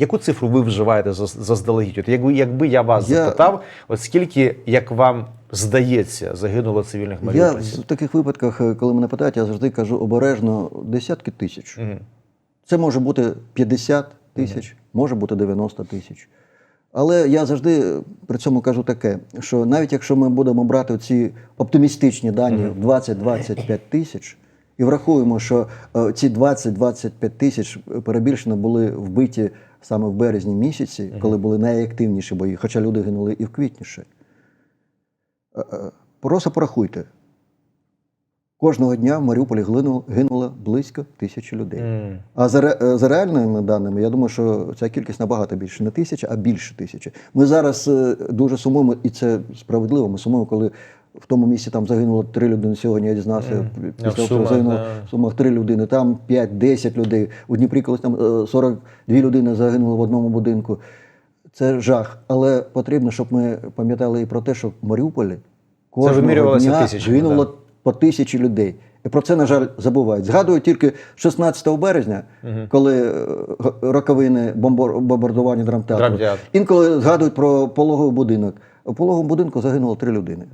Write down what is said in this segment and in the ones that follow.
Яку цифру ви вживаєте заз- заздалегідь? От якби, якби я вас Я- запитав, от скільки, як вам здається, загинуло цивільних Я в таких випадках, е, коли мене питають, я завжди кажу обережно десятки тисяч. Мгм. Це може бути 50 тисяч, може бути 90 тисяч. Але я завжди при цьому кажу таке, що навіть якщо ми будемо брати ці оптимістичні дані в 20-25 тисяч, і врахуємо, що е, ці 20-25 тисяч перебільшено були вбиті саме в березні місяці, коли були найактивніші бої, хоча люди гинули і в квітні ще. Е, е, Просто порахуйте. Кожного дня в Маріуполі гинуло, близько тисячі людей. М. А за, ре- е, за реальними даними, я думаю, що ця кількість набагато більше. Не тисяча, а більше тисячі. Ми зараз дуже сумуємо, і це справедливо. Ми сумуємо, коли в тому місці там загинуло три людини. Сьогодні я дізнався, в після того, Сумах, загинуло да. в Сумах три людини, там 5-10 людей. У Дніпрі колись там е, 42 людини загинуло в одному будинку. Це жах. Але потрібно, щоб ми пам'ятали і про те, що в Маріуполі кожного дня гинуло да. по тисячі людей. І про це, на жаль, забувають. Згадують тільки 16 березня, коли е, роковини бомбардування драмтеатру. Драмтеатру. Інколи згадують про пологовий будинок. У пологовому будинку загинуло три людини.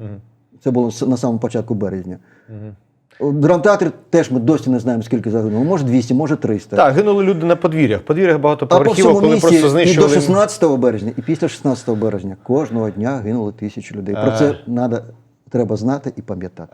Це було на самому початку березня. У драмтеатрі теж ми досі не знаємо, скільки загинуло. Може 200, може 300. Так, гинули люди на подвір'ях. Подвір'ях А по багатоповерхівок, всьому коли місті просто і до 16 березня, і після 16 березня кожного дня гинули тисячі людей. Про це треба треба знати і пам'ятати.